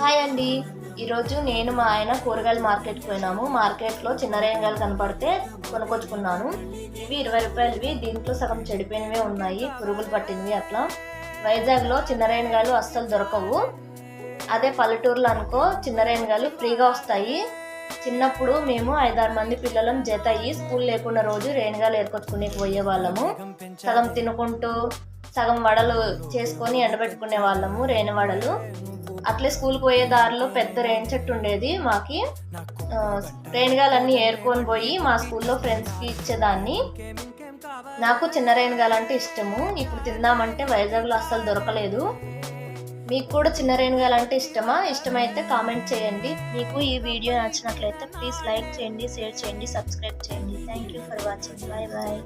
Hi అండి. ఈరోజు నేను మా ఆయన కూరగాయల మార్కెట్కి పోయినాము. మార్కెట్లో చిన్న రేంగాయలు కనపడితే కొనుకొచ్చుకున్నాను ఇవి ఇరవై రూపాయలవి. దీంట్లో సగం చెడిపోయినవే ఉన్నాయి. పురుగులు పట్టినవి అట్లా. వైజాగ్లో చిన్న రేణగాయలు అస్సలు దొరకవు. అదే పల్లెటూరులో అనుకో చిన్న రేణగాయలు ఫ్రీగా వస్తాయి. చిన్నప్పుడు మేము ఐదారు మంది పిల్లలం జత అయ్యి స్కూల్ లేకుండా రోజు రేణగాయలు ఏర్కొచ్చుకునే పోయే వాళ్ళము సగం తినుకుంటూ సగం వడలు చేసుకొని ఎండబెట్టుకునే వాళ్ళము రేణి వడలు. అట్లే స్కూల్కి పోయే దారిలో పెద్ద రేణి చెట్టు ఉండేది మాకి. రేణిగాలన్నీ ఏరుకొని పోయి మా స్కూల్లో ఫ్రెండ్స్కి ఇచ్చేదాన్ని. నాకు చిన్న రేణిగాలంటే ఇష్టము. ఇప్పుడు తిందామంటే వైజాగ్లో అస్సలు దొరకలేదు. మీకు కూడా చిన్న రేణుగాలు అంటే ఇష్టమా? ఇష్టమైతే కామెంట్ చేయండి. మీకు ఈ వీడియో నచ్చినట్లయితే ప్లీజ్ లైక్ చేయండి షేర్ చేయండి సబ్స్క్రైబ్ చేయండి. Thank you for watching bye bye